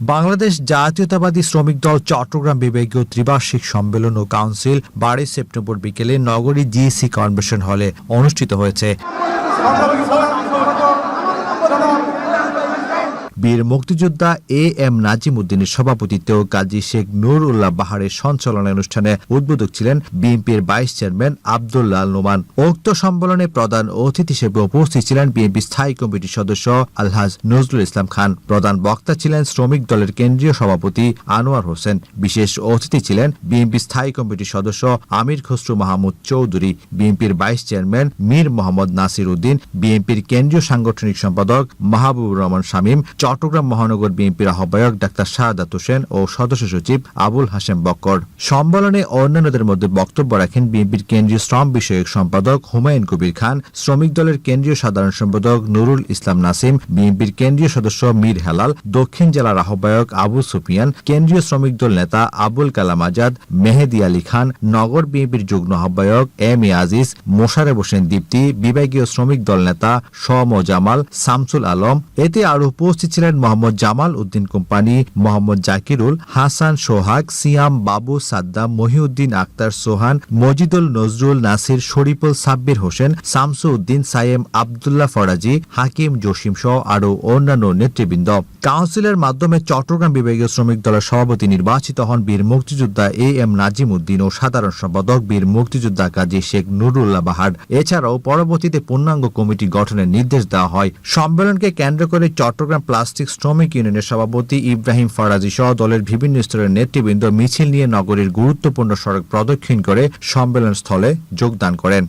বাংলাদেশ জাতীয়তাবাদী শ্রমিক দল চট্টগ্রাম বিভাগীয় ত্রিবার্ষিক সম্মেলন ও কাউন্সিল বারোই সেপ্টেম্বর বিকেলে নগরী জিএসি কনভেনশন হলে অনুষ্ঠিত হয়েছে। বীর মুক্তিযোদ্ধা এ এম নাজিম উদ্দিনের সভাপতিত্বে কাজী শেখ নুর উল্লাহ বাহারের সঞ্চালনা অনুষ্ঠানে উদ্বোধক ছিলেন বিএনপির ভাইস চেয়ারম্যান আবদুল্লাহ নোমান। উক্ত সম্মেলনে প্রধান অতিথি হিসেবে উপস্থিত ছিলেন বিএনপি স্থায়ী কমিটির সদস্য আলহাজ নজরুল ইসলাম খান। প্রধান বক্তা ছিলেন শ্রমিক দলের কেন্দ্রীয় সভাপতি আনোয়ার হোসেন। বিশেষ অতিথি ছিলেন বিএনপি স্থায়ী কমিটির সদস্য আমির খসরু মাহমুদ চৌধুরী। বিএনপির ভাইস চেয়ারম্যান মীর মোহাম্মদ নাসির উদ্দিন। বিএনপির কেন্দ্রীয় সাংগঠনিক সম্পাদক মাহবুবুর রহমান শামীম। চট্টগ্রাম মহানগর বিএনপির আহ্বায়ক ডাক্তার শাহাদাত হোসেন ও সদস্য সচিব আবুল হাশেম বক্কর। সম্মেলনে অন্যান্যদের মধ্যে বক্তব্য রাখেন বিএনপির কেন্দ্রীয় শ্রম বিষয়ক সম্পাদক হুমায়ুন কবির খান, শ্রমিক দলের কেন্দ্রীয় সাধারণ সম্পাদক নুরুল ইসলাম নাসিম, বিএনপির কেন্দ্রীয় সদস্য মীর হেলাল, দক্ষিণ জেলার আহ্বায়ক আবু সুফিয়ান, কেন্দ্রীয় শ্রমিক দল নেতা আবুল কালাম আজাদ, মেহেদি আলী খান, নগর বিএনপির যুগ্ম আহ্বায়ক এম এ আজিজ মোশারেফ হোসেন দীপ্তি, বিভাগীয় শ্রমিক দল নেতা সম জামাল, শামসুল আলম। এতে আরও উপস্থিত ছিলেন মোহাম্মদ জামাল উদ্দিন কোম্পানি, মোহাম্মদ জাকিরুল হাসান সোহাগ, সিয়াম বাবু সাদ্দাম, মহিউদ্দিন আক্তার সোহান, মজিদুল নজরুল নাসির, শরীফুল সাব্বির হোসেন শামসু উদ্দিন সাইম আবদুল্লাহ ফরাজি, হাকিম জসিম সহ আরও অন্যান্য নেতৃবৃন্দ। কাউন্সিলের মাধ্যমে চট্টগ্রাম বিভাগীয় শ্রমিক দলের সভাপতি নির্বাচিত হন বীর মুক্তিযোদ্ধা এ এম নাজিম উদ্দিন ও সাধারণ সম্পাদক বীর মুক্তিযোদ্ধা কাজী শেখ নুরুল্লাহ বাহার। এছাড়াও পরবর্তীতে পূর্ণাঙ্গ কমিটি গঠনের নির্দেশ দেওয়া হয়। সম্মেলনকে কেন্দ্র করে চট্টগ্রাম প্লাস্টিক শ্রমিক ইউনিয়নের সভাপতি ইব্রাহিম ফারাজি সহ দলের বিভিন্ন স্তরের নেতৃবৃন্দ মিছিল নিয়ে নগরীর গুরুত্বপূর্ণ সড়ক প্রদক্ষিণ করে সম্মেলন স্থলে যোগদান করেন।